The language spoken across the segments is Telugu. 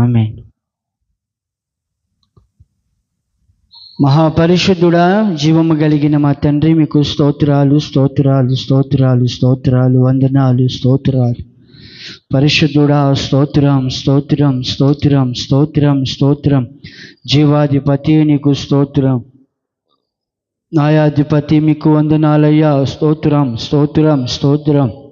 ఆమె మహాపరిశుద్ధుడా జీవము కలిగిన మా తండ్రి మీకు స్తోత్రాలు స్తోత్రాలు స్తోత్రాలు స్తోత్రాలు వందనాలు స్తోత్రాలు. పరిశుద్ధుడా స్తోత్రం స్తోత్రం స్తోత్రం స్తోత్రం స్తోత్రం. జీవాధిపతి నీకు స్తోత్రం. నాయాధిపతి మీకు వందనాలయ్యా. స్తోత్రం స్తోత్రం స్తోత్రం.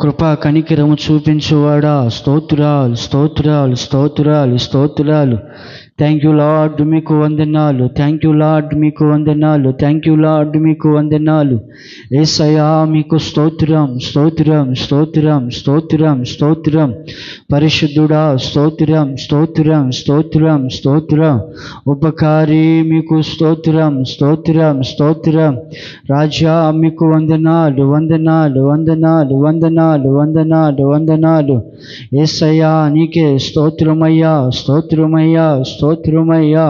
కృపా కనికిరము చూపించువాడా? స్తోత్రాలు స్తోత్రాలు స్తోత్రాలు స్తోత్రాలు. థ్యాంక్ యూ లార్డ్ మీకు వందనాలు. థ్యాంక్ యూ లార్డ్ మీకు వందనాలు. థ్యాంక్ యూ లార్డ్ మీకు వందనాలు. ఏసయా మీకు స్తోత్రం స్తోత్రం స్తోత్రం స్తోత్రం స్తోత్రం. పరిశుద్ధుడా స్తోత్రం స్తోత్రం స్తోత్రం స్తోత్రం. ఉపకారి మీకు స్తోత్రం స్తోత్రం స్తోత్రం. రాజా మీకు వందనాలు వందనాలు వందనాలు వందనాలు వందనాలు వందనాలు. ఏసయ్యా నీకే స్తోత్రమయ్యా స్తోత్రమయ్యా స్తోత్రమయ్యా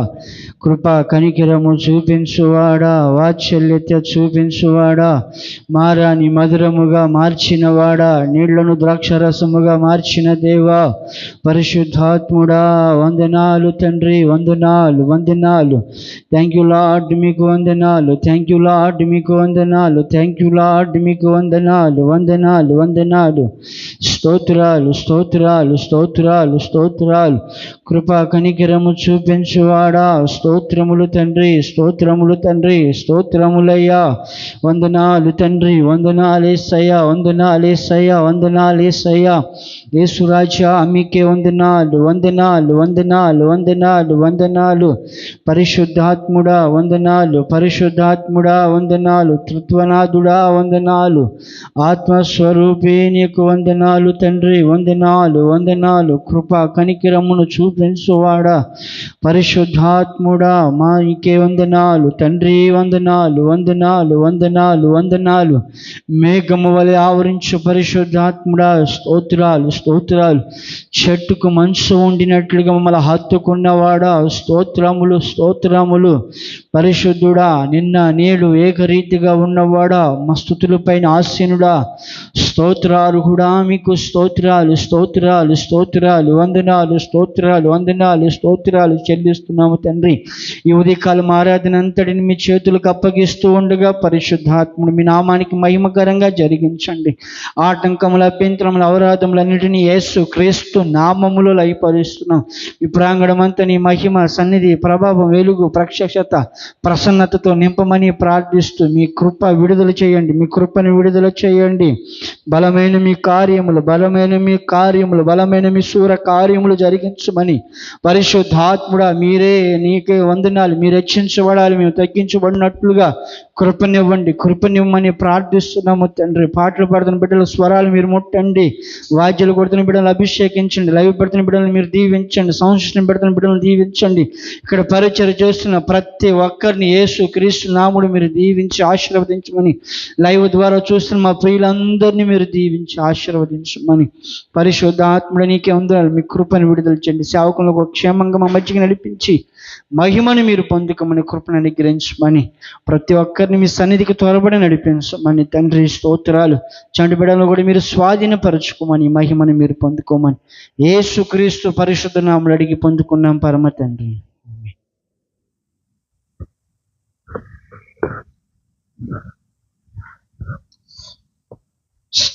కృపా కనికిరము చూపించువాడా వాత్సల్యత చూపించువాడా మారాని మధురముగా మార్చినవాడా నీళ్ళను ద్రాక్షరసముగా మార్చిన దేవా పరిశుద్ధాత్ముడా వందనాలు తండ్రి వందనాలు వందనాలు. థ్యాంక్ యూ లార్డ్ మీకు వందనాలు థ్యాంక్ యూ లార్డ్ మీకు వందనాలు థ్యాంక్ యూ లార్డ్ మీకు వందనాలు వందనాలు వందనాలు. స్తోత్రాలు స్తోత్రాలు స్తోత్రాలు స్తోత్రాలు. కృపా కనికిరము చూపించువాడా స్తోత్రములు తండ్రి స్తోత్రములు తండ్రి స్తోత్రములయ్యా. వందనాలు తండ్రి వందనాలేసయ్యా వందనాలేసయ్యా వందనాలేసయ్యా యేసురాజా మీకే వందనాలు వందనాలు వందనాలు వందనాలు వందనాలు. పరిశుద్ధాత్ముడా వందనాలు పరిశుద్ధాత్ముడా వందనాలు. తృత్వనాథుడా వందనాలు. ఆత్మస్వరూపే నీకు వందనాలు తండ్రి వందనాలు వందనాలు. కృప కనికిరమును చూపించువాడా. పరిశుద్ధాత్ముడా మా మాకే వందనాలు తండ్రి వందనాలు వందనాలు వందనాలు వందనాలు. మేఘము వలె ఆవరించు పరిశుద్ధాత్ముడా స్తోత్రాలు స్తోత్రాలు. చెట్టుకు మనసు ఉండినట్లుగా మమ్మల్ని హత్తుకున్నవాడా స్తోత్రములు స్తోత్రములు. పరిశుద్ధుడా నిన్న నేడు ఏకరీతిగా ఉన్నవాడా మా స్థుతులపైన ఆసీనుడా. స్తోత్రార్హుడా మీకు స్తోత్రాలు స్తోత్రాలు స్తోత్రాలు వందనాలు స్తోత్రాలు వందనాలు స్తోత్రాలు చెల్లిస్తున్నాము తండ్రి. ఈ ఉదయకాలం ఆరాధన అంతటిని మీ చేతులకు అప్పగిస్తూ ఉండగా పరిశుద్ధాత్ముడు మీ నామానికి మహిమకరంగా జరిగించండి. ఆటంకముల అభ్యంతరముల అవరాధములన్నిటినీ యేసు క్రీస్తు నామములో లయపరుస్తున్నాం ఈ ప్రాంగణం అంతా నీ మహిమ సన్నిధి ప్రభావం వెలుగు ప్రత్యక్షత ప్రసన్నతతో నింపమని ప్రార్థిస్తూ మీ కృప విడుదల చేయండి. మీ కృపను విడుదల చేయండి. బలమైన మీ కార్యములు బలమైన మీ కార్యములు బలమైన మీ శూర కార్యములు జరిగించమని పరిశుద్ధాత్ముడా మీరే నీకే వందనాలు మీరు రక్షించబడాలి మేము తగ్గించబడినట్లుగా కృపనివ్వండి కృపనివ్వమని ప్రార్థిస్తున్నాము తండ్రి. పాటలు పాడుతున్న బిడ్డల స్వరాలు మీరు ముట్టండి. వాద్యాలు కొడుతున్న బిడ్డలు అభిషేకించండి. లైవ్ పెడుతున్న బిడ్డలు మీరు దీవించండి. సంస్కృతిని పెడుతున్న బిడ్డలను దీవించండి. ఇక్కడ పరిచయం చేస్తున్న ప్రతి ఒక్కరిని యేసు క్రీస్తు నాముడు మీరు దీవించి ఆశీర్వదించమని లైవ్ ద్వారా చూస్తున్న మా ప్రియులందరినీ మీరు దీవించి ఆశీర్వదించమని పరిశుద్ధ ఆత్ముడు నీకే ఉందాలి మీ కృపను విడుదల చేయండి. సేవకులకు క్షేమంగా మా మధ్యకి నడిపించి మహిమని మీరు పొందుకోమని కృపను అనుగ్రహించమని ప్రతి ఒక్కరిని మీ సన్నిధికి త్వరబడి నడిపించమని తండ్రి స్తోత్రాలు. చంటి బిడ్డలను కూడా మీరు స్వాధీనపరచుకోమని మహిమను మీరు పొందుకోమని. యేసుక్రీస్తు పరిశుద్ధ నామలు అడిగి పొందుకున్నాం పరమ తండ్రి.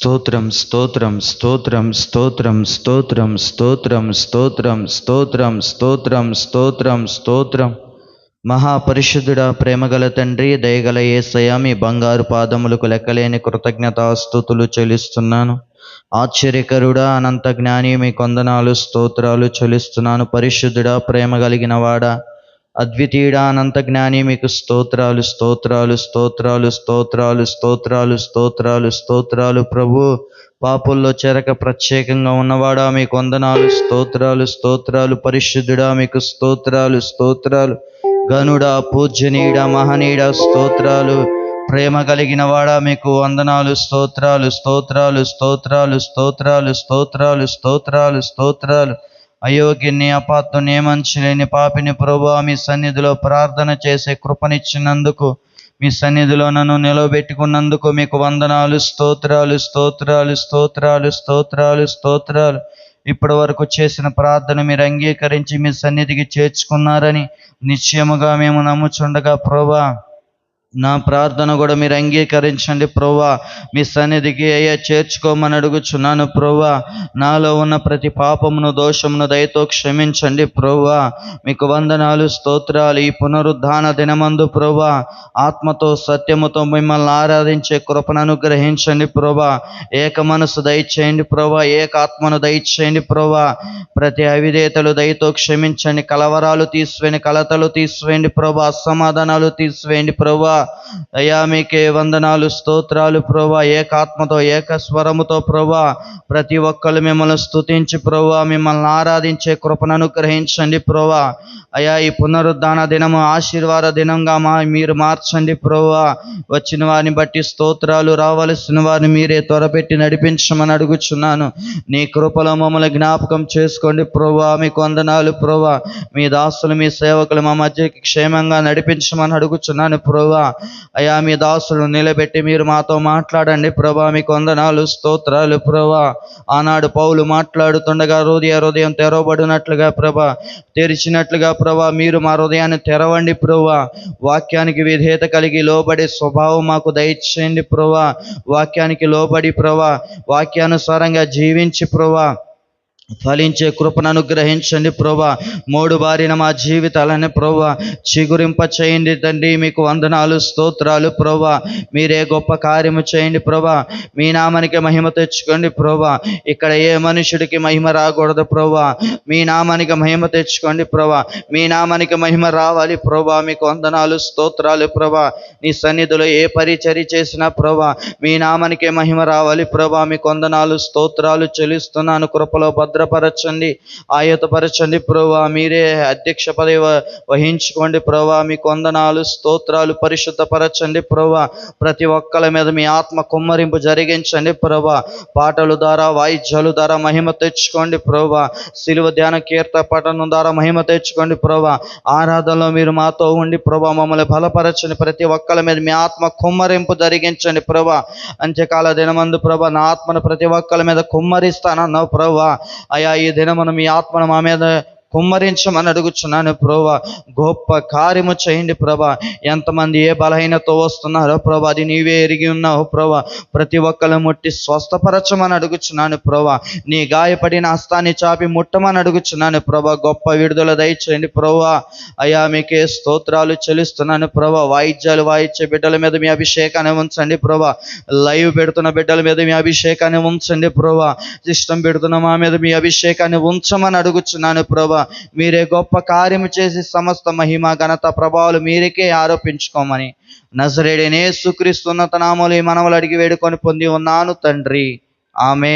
స్తోత్రం స్తోత్రం స్తోత్రం స్తోత్రం స్తోత్రం స్తోత్రం స్తోత్రం స్తోత్రం స్తోత్రం స్తోత్రం స్తోత్రం మహాపరిశుద్ధుడా ప్రేమగల తండ్రి దయగల ఏసయ మీ బంగారు పాదములకు లెక్కలేని కృతజ్ఞతాస్తుతులు చెల్లిస్తున్నాను ఆశ్చర్యకరుడా అనంత జ్ఞాని మీ కొందనాలు స్తోత్రాలు చెల్లిస్తున్నాను పరిశుద్ధుడా ప్రేమ కలిగిన వాడా అద్వితీయుడానంత జ్ఞాని మీకు స్తోత్రాలు స్తోత్రాలు స్తోత్రాలు స్తోత్రాలు స్తోత్రాలు స్తోత్రాలు స్తోత్రాలు ప్రభు పాపుల్లో చెరక ప్రత్యేకంగా ఉన్నవాడా మీకు వందనాలు స్తోత్రాలు స్తోత్రాలు పరిశుద్ధుడా మీకు స్తోత్రాలు స్తోత్రాలు గనుడా పూజనీయుడ మహనీయుడ స్తోత్రాలు ప్రేమ కలిగిన వాడా మీకు వందనాలు స్తోత్రాలు స్తోత్రాలు స్తోత్రాలు స్తోత్రాలు స్తోత్రాలు స్తోత్రాలు స్తోత్రాలు అయోగ్యని అపాత్తుని మంచులేని పాపిని ప్రభు మీ సన్నిధిలో ప్రార్థన చేసే కృపనిచ్చినందుకు మీ సన్నిధిలో నన్ను నిలవబెట్టుకున్నందుకు మీకు వందనాలు స్తోత్రాలు స్తోత్రాలు స్తోత్రాలు స్తోత్రాలు స్తోత్రాలు. ఇప్పటి వరకు చేసిన ప్రార్థన మీరు అంగీకరించి మీ సన్నిధికి చేర్చుకున్నారని నిశ్చయముగా మేము నమ్ముచుండగా ప్రభా నా ప్రార్థన కూడా మీరు అంగీకరించండి ప్రోవా మీ సన్నిధికి అయ్యా చేర్చుకోమని అడుగుచున్నాను ప్రోవా నాలో ఉన్న ప్రతి పాపమును దోషమును దయతో క్షమించండి ప్రోవా మీకు వందనాలు స్తోత్రాలు ఈ పునరుద్ధాన దినమందు ప్రోవా ఆత్మతో సత్యముతో మిమ్మల్ని ఆరాధించే కృపను అనుగ్రహించండి ప్రోవా ఏక మనసు దయచేయండి ప్రోవా ఏక ఆత్మను దయచేయండి ప్రోవా ప్రతి అవిధేతలు దయతో క్షమించండి. కలవరాలు తీసివేయండి కలతలు తీసివేయండి ప్రోవా అసమాధానాలు తీసివేయండి ప్రోవా అయ్యా మీకే వందనాలు స్తోత్రాలు ప్రభా. ఏకాత్మతో ఏక స్వరముతో ప్రభా ప్రతి ఒక్కరు మిమ్మల్ని స్తుతించి ప్రభా మిమ్మల్ని ఆరాధించే కృపను అనుగ్రహించండి ప్రభా. అయ్యా ఈ పునరుద్ధాన దినము ఆశీర్వాద దినంగా మా మీరు మార్చండి ప్రభా. వచ్చిన వారిని బట్టి స్తోత్రాలు రావలసిన వారిని మీరే త్వరపెట్టి నడిపించమని అడుగుచున్నాను. నీ కృపలో మమ్మల్ని జ్ఞాపకం చేసుకోండి ప్రభా. మీకు వందనాలు ప్రభా. మీ దాసులు మీ సేవకులు మా మధ్యకి క్షేమంగా నడిపించమని అడుగుచున్నాను ప్రభా. అయా మీ దాసులు నిలబెట్టి మీరు మాతో మాట్లాడండి. ప్రభా మీ కొందనాలు స్తోత్రాలు ప్రభా. ఆనాడు పౌలు మాట్లాడుతుండగా హృదయ హృదయం తెరవబడినట్లుగా ప్రభా తెరిచినట్లుగా ప్రభా మీరు మా హృదయాన్ని తెరవండి ప్రభా. వాక్యానికి విధేయత కలిగి లోబడే స్వభావం మాకు దయచేయండి ప్రభా. వాక్యానికి లోబడి ప్రభా వాక్యానుసారంగా జీవించి ప్రభా. ఫలించే కృపను అనుగ్రహించండి ప్రభా. మూడు బారిన మా జీవితాలని ప్రభా చిగురింప చేయండి తండ్రి. మీకు వందనాలు స్తోత్రాలు ప్రభా. మీరే గొప్ప కార్యము చేయండి ప్రభా. మీ నామానికి మహిమ తెచ్చుకోండి ప్రభా. ఇక్కడ ఏ మనుషుడికి మహిమ రాకూడదు ప్రభా. మీ నామానికి మహిమ తెచ్చుకోండి ప్రభా. మీ నామానికి మహిమ రావాలి ప్రభా. మీకు వందనాలు స్తోత్రాలు ప్రభా. నీ సన్నిధిలో ఏ పరిచర్య చేసినా ప్రభా మీ నామానికే మహిమ రావాలి ప్రభా. మీకు వందనాలు స్తోత్రాలు చెల్లిస్తున్నాను కృపలో భద్రపరచండి ఆయతపరచండి ప్రభా మీరే అధ్యక్ష పదవి వహించుకోండి ప్రభా మీ కొందనాలు స్తోత్రాలు పరిశుద్ధపరచండి ప్రభా ప్రతి ఒక్కరి మీద మీ ఆత్మ కుమ్మరింపు జరిగించండి ప్రభా పాటలు ద్వారా వాయిద్యాలు ద్వారా మహిమ తెచ్చుకోండి ప్రభా శిలువ ధ్యాన కీర్త పఠనం ద్వారా మహిమ తెచ్చుకోండి ప్రభా ఆరాధనలో మీరు మాతో ఉండి ప్రభా మమ్మల్ని బలపరచండి. ప్రతి ఒక్కరి మీద మీ ఆత్మ కుమ్మరింపు జరిగించండి ప్రభా అంత్యకాల దినమందు ప్రభా నా ఆత్మను ప్రతి ఒక్కరి మీద కుమ్మరిస్తానన్నావు ప్రభా అయా ఈ దినమును మీ ఆత్మను మా మీద కుమ్మరించమని అడుగుచున్నాను ప్రభా. గొప్ప కార్యము చేయండి ప్రభా. ఎంతమంది ఏ బలహీనతో వస్తున్నారో ప్రభా అది నీవే ఎరిగి ఉన్నావు ప్రభా. ప్రతి ఒక్కరు ముట్టి స్వస్థపరచమని అడుగుచున్నాను ప్రభా. నీ గాయపడిన హస్తాన్ని చాపి ముట్టమని అడుగుచున్నాను ప్రభా. గొప్ప విడుదల దయచేయండి ప్రభా. అయ్యా మీకే స్తోత్రాలు చెల్లిస్తున్నాను ప్రభా. వాయిద్యాలు వాయించే బిడ్డల మీద మీ అభిషేకాన్ని ఉంచండి ప్రభా. లైవ్ పెడుతున్న బిడ్డల మీద మీ అభిషేకాన్ని ఉంచండి ప్రభా. ఇష్టం పెడుతున్న మా మీద మీ అభిషేకాన్ని ఉంచమని అడుగుచున్నాను ప్రభా. మీరే గొప్ప కార్యము చేసి సమస్త మహిమ ఘనత ప్రభావాలు మీరికే ఆరోపించుకోమని. నజరేడేనే సుక్రీస్తున్నత నామలు ఈ మనవలు అడిగి వేడుకొని పొంది ఉన్నాను తండ్రి. ఆమె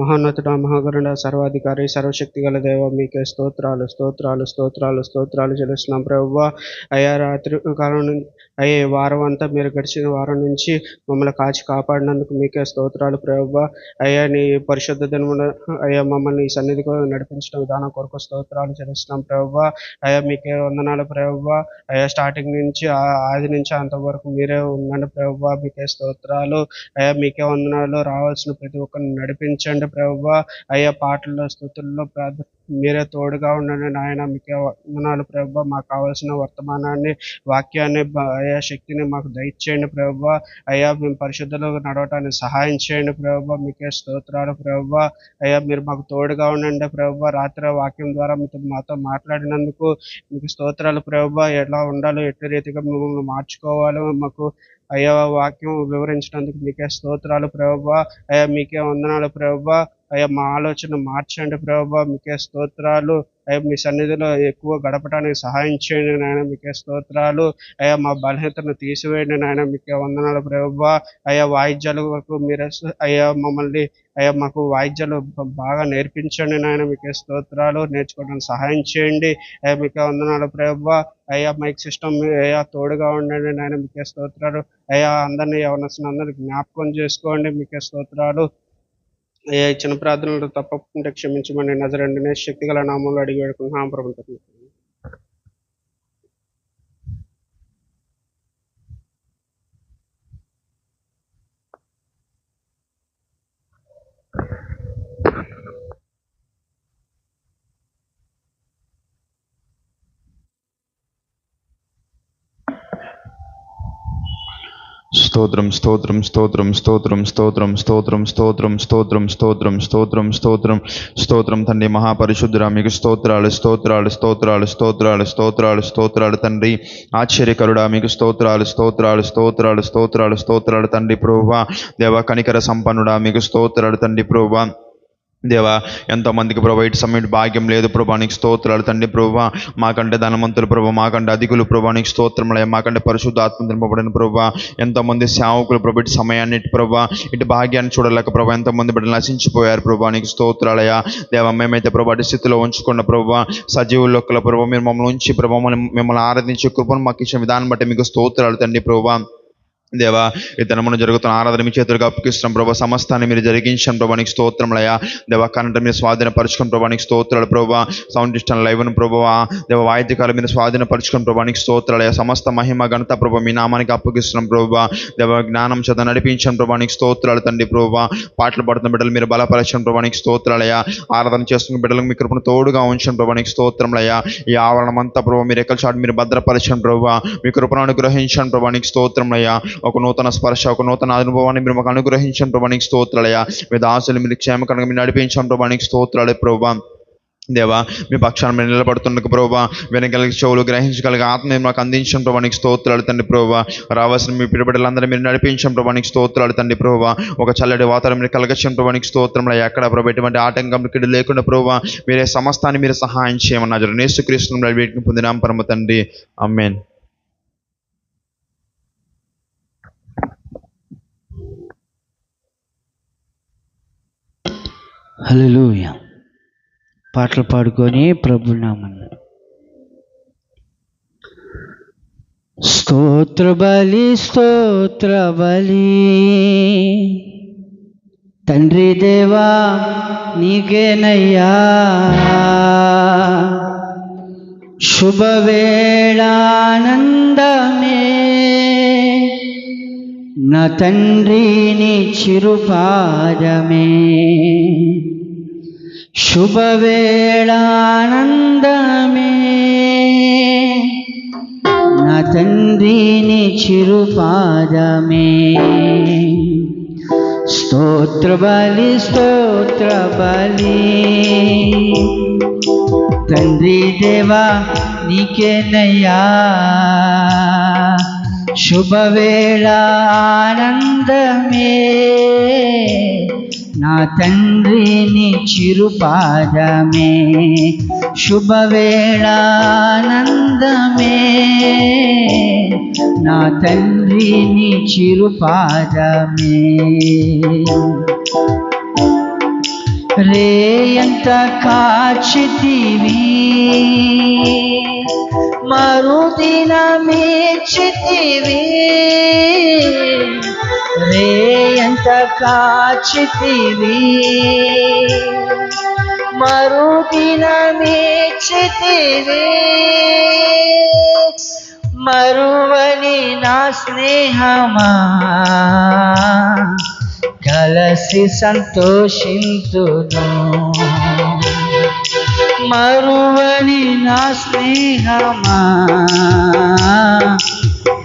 మహోన్నతుడ మహాగరుడ సర్వాధికారి సర్వశక్తి గల దేవ మీకే స్తోత్రాలు స్తోత్రాలు స్తోత్రాలు స్తోత్రాలు చెల్లిస్తున్నాం ప్రభు అయ్యా రాత్రి కాలం అయ్యే వారం అంతా మీరు గడిచిన వారం నుంచి మమ్మల్ని కాచి కాపాడినందుకు మీకే స్తోత్రాలు ప్రభువా. అయ్యా నీ పరిశుద్ధ దినమున అయ్యా మమ్మల్ని ఈ సన్నిధికి నడిపించడం విధానం కొరకు స్తోత్రాలు చెల్లిస్తున్నాం ప్రభువా. అయ్యా మీకే వందనాలు ప్రభువా. అయ్యా స్టార్టింగ్ నుంచి ఆ- ఆది నుంచి అంతవరకు మీరే ఉండండి ప్రభువా మీకే స్తోత్రాలు. అయ్యా మీకే వందనాలు. రావాల్సిన ప్రతి ఒక్కరిని నడిపించండి ప్రభువా అయ్యా పాటల్లో స్థుతుల్లో ప్రార్థన మీరే తోడుగా ఉండండి నాయన. మీకే వందనాలు ప్రభు. మాకు కావాల్సిన వర్తమానాన్ని వాక్యాన్ని అయ్యా శక్తిని మాకు దయచేయండి ప్రభు. అయ్యా మేము పరిశుద్ధులు నడవటానికి సహాయం చేయండి ప్రభు. మీకే స్తోత్రాలు ప్రభు. అయ్యా మీరు మాకు తోడుగా ఉండండి ప్రభు. రాత్రి వాక్యం ద్వారా మీతో మాతో మాట్లాడినందుకు మీకు స్తోత్రాలు ప్రభు. ఎలా ఉండాలో ఎట్టి రీతిగా మిమ్మల్ని మార్చుకోవాలో మాకు అయ్యా వాక్యం వివరించినందుకు మీకే స్తోత్రాలు ప్రభువా అయ్యా మీకే వందనాలు ప్రభువా అయ్యా మా ఆలోచన మార్చండి ప్రభావ మీకే స్తోత్రాలు. అయ్యా మీ సన్నిధిలో ఎక్కువ గడపడానికి సహాయం చేయండి నాయన మీకే స్తోత్రాలు. అయ్యా మా బలహీనతను తీసివేయండి నాయన మీకే వందనాలు ప్రభావ. అయ్యా వాయిద్యాలకు మీరు అయ్యా మమ్మల్ని అయ్యా మాకు వాయిద్యాలు బాగా నేర్పించండి నాయన మీకే స్తోత్రాలు. నేర్చుకోవడానికి సహాయం చేయండి. అయ్యా మీకే వందనాలు ప్రభావ. అయ్యా మైక్ సిస్టమ్ అయ్యా తోడుగా ఉండండి నాయన మీకే స్తోత్రాలు. అయ్యా అందరినీ ఎవరిన అందరినీ జ్ఞాపకం చేసుకోండి మీకే స్తోత్రాలు. అయ్యా ఇచ్చిన ప్రార్థనలు తప్పకుండా క్షమించమని నజరండినే శక్తిగల నామంలో అడిగి వేడుకుంటున్నాం ప్రభుత్వం Thank you. స్తోత్రం స్తోత్రం స్తోత్రం స్తోత్రం స్తోత్రం స్తోత్రం స్తోత్రం స్తోత్రం స్తోత్రం స్తోత్రం స్తోత్రం స్తోత్రం తండ్రి మహాపరిశుద్ధురా మీకు స్తోత్రాలు స్తోత్రాలు స్తోత్రాలు స్తోత్రాలు స్తోత్రాలు స్తోత్రాలు తండ్రి ఆశ్చర్యకరుడా మీకు స్తోత్రాలు స్తోత్రాలు స్తోత్రాలు స్తోత్రాలు స్తోత్రాలు తండ్రి ప్రభువా దేవ కనికర సంపన్నుడా మీకు స్తోత్రాలు తండ్రి ప్రభువా దేవా ఎంతోమందికి ప్రభా ఇటు సమయం భాగ్యం లేదు ప్రభా నీకు స్తోత్రాలు తండ్రి ప్రభా. మాకంటే ధనవంతులు ప్రభా మాకంటే అధికులు ప్రభా నీకు స్తోత్రములే మాకంటే పరిశుద్ధ ఆత్మ నింపబడిన ప్రభా. ఎంతోమంది సేవకులు ప్రభు ఇటు సమయాన్ని ఇటు ప్రభా ఇటు భాగ్యాన్ని చూడలేక ప్రభా ఎంతోమంది బిడ్డలు నశించిపోయారు ప్రభా నీకు స్తోత్రాలయ దేవా మేమైతే ప్రభా అటు స్థితిలో ఉంచుకున్న ప్రభా సజీవుల్లోకల ప్రభా మీరు మమ్మల్ని ఉంచి ప్రభా మమ్మల్ని మిమ్మల్ని ఆరాధించే కృపను మాకు ఇచ్చిన విధానం బట్టి మీకు స్తోత్రాలు తండ్రి ప్రభా. దేవా ఈ దినమున జరుగుతున్న ఆరాధన మీ చేతులకు అప్పగిస్తున్నాం ప్రభా. సమస్తాన్ని మీరు జరిగించాం ప్రభా. నీకు స్తోత్రములయ్యా దేవా కరెంట్ మీరు స్వాధీనపరచుకుని ప్రభా. నీకు స్తోత్రాలు ప్రభా. సౌండ్ సిస్టమ్ లైవ్ను ప్రభావా దేవ వాయిద్యకాలు మీరు స్వాధీనపరచుకుని ప్రభా. నీకు స్తోత్రాలయ్యా సమస్త మహిమ ఘనత ప్రభా మీ నామానికి అప్పగిస్తున్నాం ప్రభా. దేవ జ్ఞానం చేత నడిపించాం ప్రభా. నీకు స్తోత్రాలు తండ్రి ప్రభా. పాటలు పడుతున్న బిడ్డలు మీరు బలపరచడం ప్రభా. నీకు స్తోత్రాలయ్యా ఆరాధన చేస్తున్న బిడ్డలకు మీ కృపను తోడుగా ఉంచడం ప్రభా. నీకు స్తోత్రములయ్యా ఈ ఆవరణం అంతా ప్రభావ మీరు ఎక్కడ చాటు మీరు భద్రపరచడం ప్రభా. మీ కృపను అనుగ్రహించండి ప్రభా. నీకు స్తోత్రములయ్యా ఒక నూతన స్పర్శ ఒక నూతన అనుభవాన్ని మీరు మాకు అనుగ్రహించండి ప్రభానికి స్తోత్రాలయ స్తోత్రాలయ్యా మీ దాసులు మీరు క్షేమకరంగా మీరు నడిపించండి ప్రభానికి నీకు స్తోత్రాలే ప్రభా. దేవా మీ పక్షాన్ని మీరు నిలబడుతున్న ప్రభా. వినగలిగే చెవులు గ్రహించగలిగే ఆత్మ మాకు అందించండి ప్రభా. నీకు స్తోత్రాలు తండ్రి ప్రభా. రావాల్సిన మీ పిడిబిడలందరూ మీరు నడిపించండి ప్రభా. నీకు స్తోత్రాలు తండ్రి ప్రభా. ఒక చల్లటి వాతావరణం మీరు కలగచ్చండి ప్రభా. నీకు స్తోత్రంలో ఎక్కడ ప్రభా ఎటువంటి ఆటంకం కిడి లేకుండా ప్రభా మీరే సమస్తాన్ని మీరు సహాయం చేయమన్నారు నేసుక్రీస్తు వీటిని పొందినాం పరమ తండ్రి. అమ్మేన్ హలోయ పాటలు పాడుకొని ప్రభునామని స్తోత్ర బలి స్తోత్ర బలి. తండ్రి దేవా నీకేనయ్యా. శుభవేళానందమే. నా తండ్రిని చిరుపాదమే. శుభవేళానందమే. నా తండ్రిని చిరుపాదమే. స్తోత్ర బలి స్తోత్ర బలి. తండ్రి దేవా నీకేనయ్యా శుభవేళ ఆనందమే నా తండ్రిని చిరుపాదమే. శుభవేళ ఆనందమే నా తండ్రిని చిరుపాదమే. రేయంత కాచితివీ. మరుదిన మీచితివి. రేయంత కాచితివి. మరుదిన మేచితివి. మరువని నా స్నేహమా. కలసి సంతోషింతును. ಮರುವನಿ ನಾ ಸ್ನೇಹಮ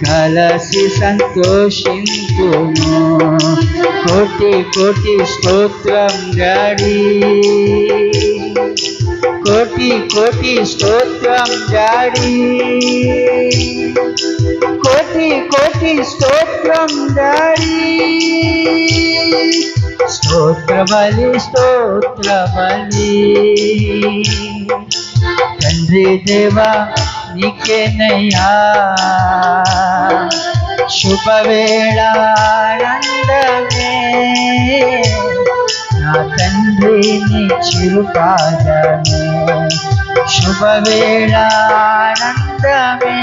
ಕಲಸಿ ಸಂತೋಷಿಂತು ಕೋಟಿ ಕೋಟಿ ಸ್ತೋತ್ರಂ ಜಾಡಿ ಕೋಟಿ ಕೋಟಿ ಸ್ತೋತ್ರಂ ಜಾಡಿ ಕೋಟಿ ಕೋಟಿ ಸ್ತೋತ್ರಂ ಜಾಡಿ స్తోత్ర బలి స్తోత్ర బలి తండ్రి దేవా నీకేనయ్యా శుభవేళ ఆనందమే నా తండ్రి నీ చిరుపాదమే శుభవేళ ఆనందమే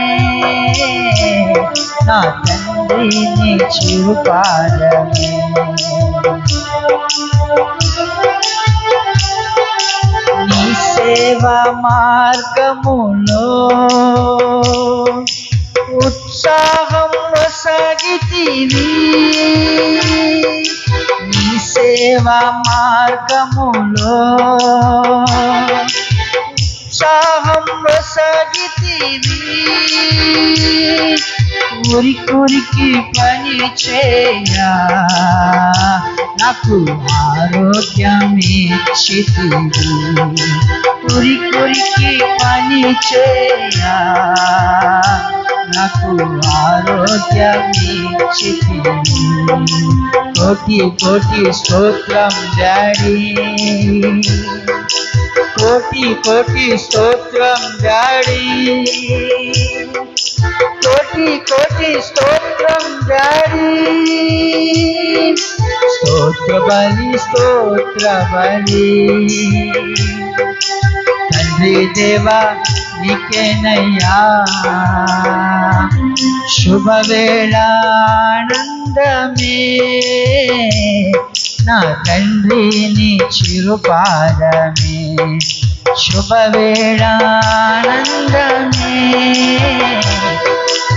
నా తండ్రి నీ చిరుపాదమే నీ సేవ మార్గములో ఉత్సాహం సాగితివి. నీ సేవా మార్గములో ఉత్సాహం సాగితివి. ఉరికురికి పని చేయా. నాకు ఆరోగ్యమే చితివి ఉరికురికి పని చేయా నాకు ఆరోగ్యమే చితివి కోటి కోటి స్తోత్రం డాడీ కోటి కోటి స్తోత్రం డాడీ కోటి కోటి స్తోత్రం డాడీ స్తోత్ర బలి స్తోత్ర బలి తండ్రి దేవా నీకేనయ్యా శుభవేళ ఆనందమే నా తండ్రిని చిరుపాదమే శుభవేళ ఆనందమే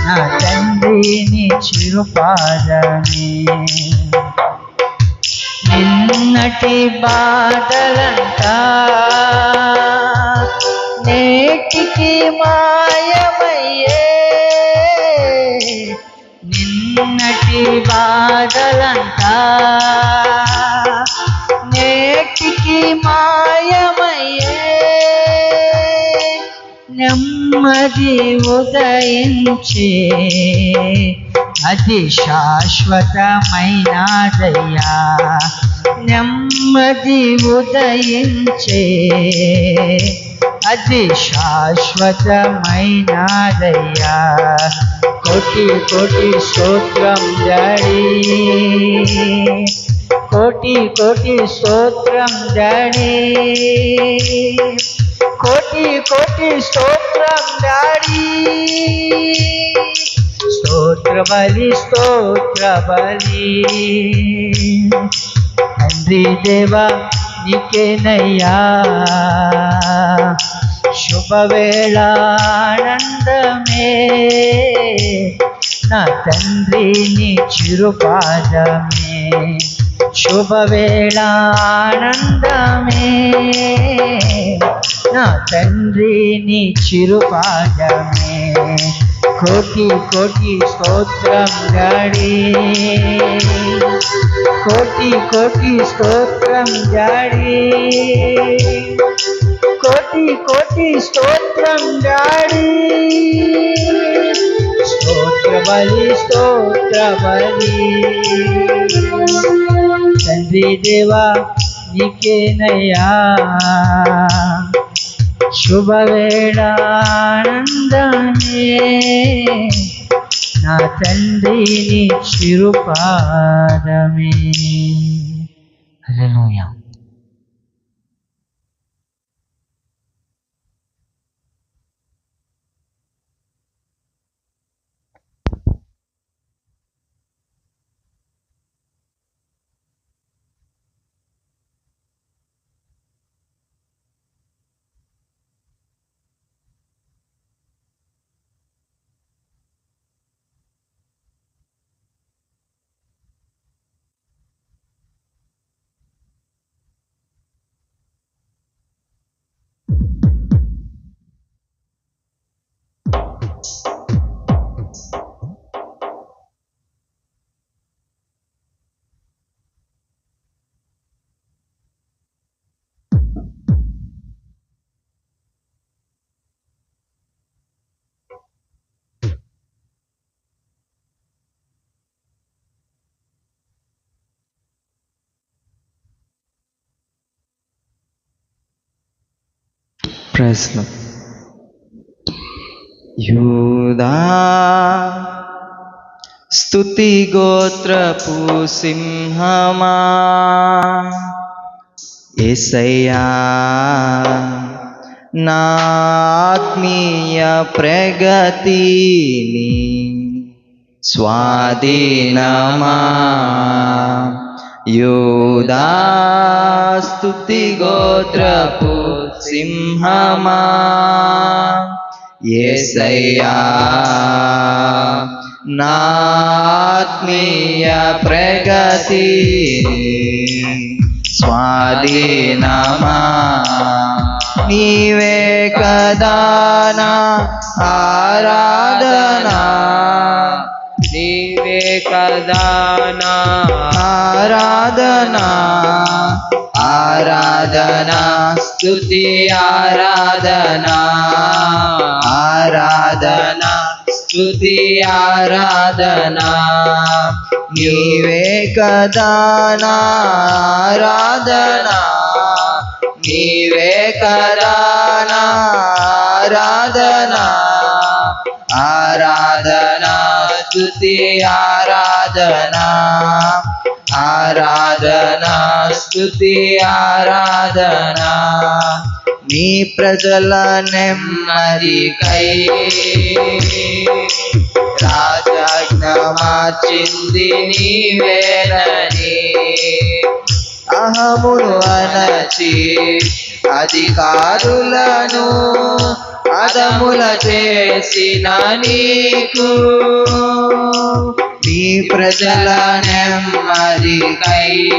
నా తండ్రిని చిరుపాదమే నిన్నటి బాధలంతా నేటికి మాయమయ్యే. నిన్నటి బాధలంతా నేటికి మాయమయ్యే నెమ్మది ఉదయించే అది శాశ్వతమైనదయ్యా. నెమ్మది ఉదయించే అది శాశ్వతమైనదయ్యా. కోటి కోటి స్తోత్రం డాడీ కోటి కోటి స్తోత్రం డాడీ కోటి కోటి స్తోత్రం డాడీ స్తోత్ర బలి స్తోత్ర బలి తండ్రి దేవా శుభవేళానందమే. నా తండ్రి నీ చిరుపాదమే. శుభవేళానందమే. నా తండ్రి నీ చిరుపాదమే. కోటి కోటి స్తోత్రం గాడి కోటి కోటి స్తోత్రం గాడి కోటి కోటి స్తోత్రం గాడి స్తోత్ర బలి స్తోత్ర బలి తండ్రి దేవా నీకేనయ్యా శుభవేళ ఆనందమే నా తండ్రి నీ చిరుపాదమే హల్లెలూయా ప్రైస్లో యూదా స్తుతి గోత్రపు సింహమా ఏసయ్యా నా ఆత్మీయ ప్రగతిని స్వాధీనమా యూదా స్తుతి గోత్రపు సింహమా ఏసయ్యా నాత్మీయ ప్రగతి స్వాధీనమా. నీవే కదానా ఆరాధనా. నీవే కదానా ఆరాధనా. ఆరాధనా స్తుతి ఆరాధనా. ఆరాధనా స్తుతి ఆరాధనా. నీవే కదానా ఆరాధనా. నీవే కదానా ఆరాధనా. ఆరాధనా స్తుతి ఆరాధనా ఆరాధనా స్తుతి ఆరాధనా నీ ప్రజల నెమ్మది కై రాజాజ్ఞ మార్చింది నీవేనని అహమును అనచి అధికారులను అదముల చేసిన నీకు. నీ ప్రజల నెమ్మదికై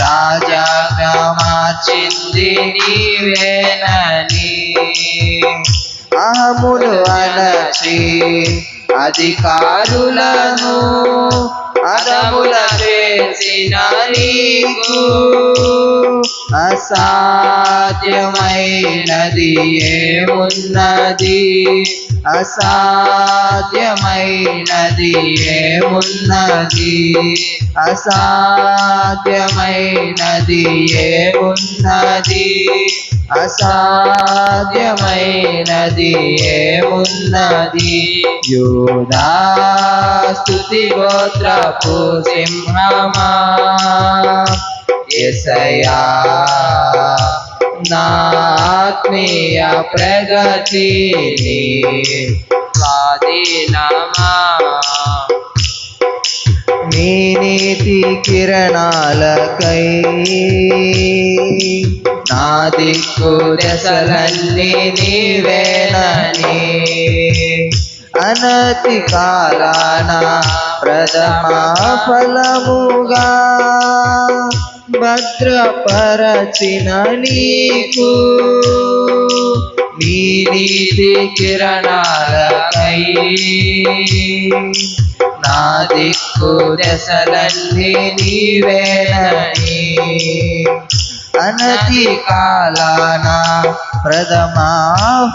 రాజాగా మార్చింది నీవేనని. అహములు అనచి అధికారులను అదముల చేసిన నీకు అసాధ్యమైనది ఏమున్నది? అసాధ్యమైనది ఏమున్నది? అసాధ్యమైనది ఏమున్నది? అసాధ్యమైనది ఏమున్నది? యోధా స్థుతి గోత్రపు సింహమా? ఎసయా నా ఆత్మీయ ప్రగతిని స్వాధీనమా నీ నీతి కిరణాలకై నా దిక్కు దశలన్నీ నీవేనని అనతి కాలాన ప్రథమా ఫలముగా భద్రపరచిన నీకు. నీ నీతి కిరణాలకై నా దిక్కు దశలన్నీ నీవేనని. అనతి కాలాన ప్రథమా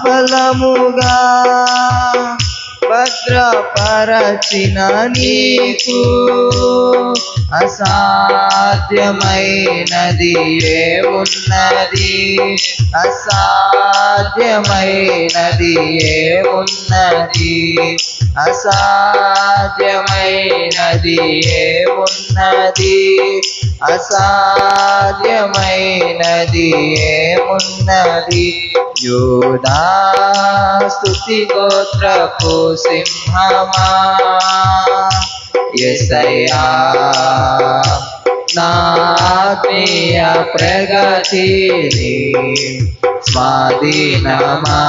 ఫలముగా భద్రపరచిన నీకు అసాధ్యమైనది ఏ ఉన్నది? అసాధ్యమైనది ఏ ఉన్నది? అసాధ్యమైనది ఏ ఉన్నది? అసాధ్యమైనది ఏ ఉన్నది? యోధా స్తుతి గోత్రపు సింహమా? ఎసయా నా ప్రగతిని స్వాధీనమా?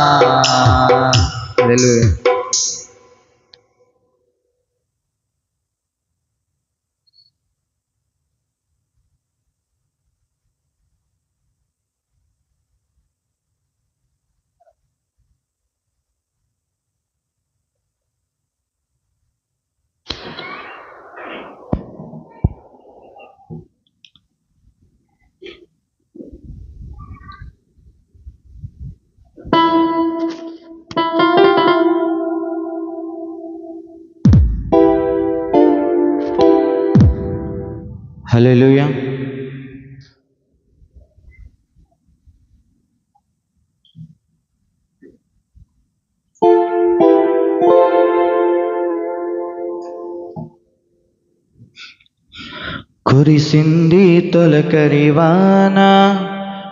తొలకరివాన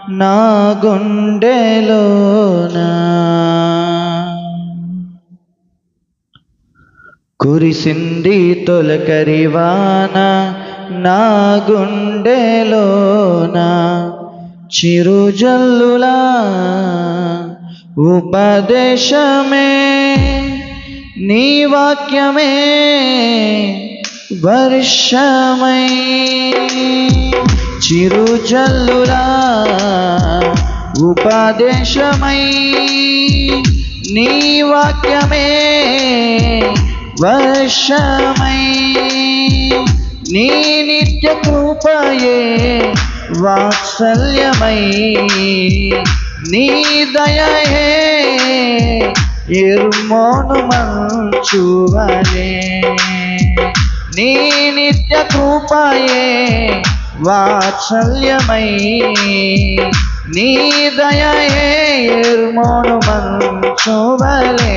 నా గుండెలోన? కురిసింది తొలకరివాన నా గుండెలోన? చిరుజల్లులా ఉపదేశమే నీ వాక్యమే. వర్షమై చిరుజల్లులా ఉపదేశమై నీ వాక్యమే వర్షమై నీ నిత్య కృపయే వాత్సల్యమై నీ దయయే ఇర్మోను మంచువలే. నీ నిత్య కృపయే వాత్సల్యమై. నీ దయయే మోను మంచువలే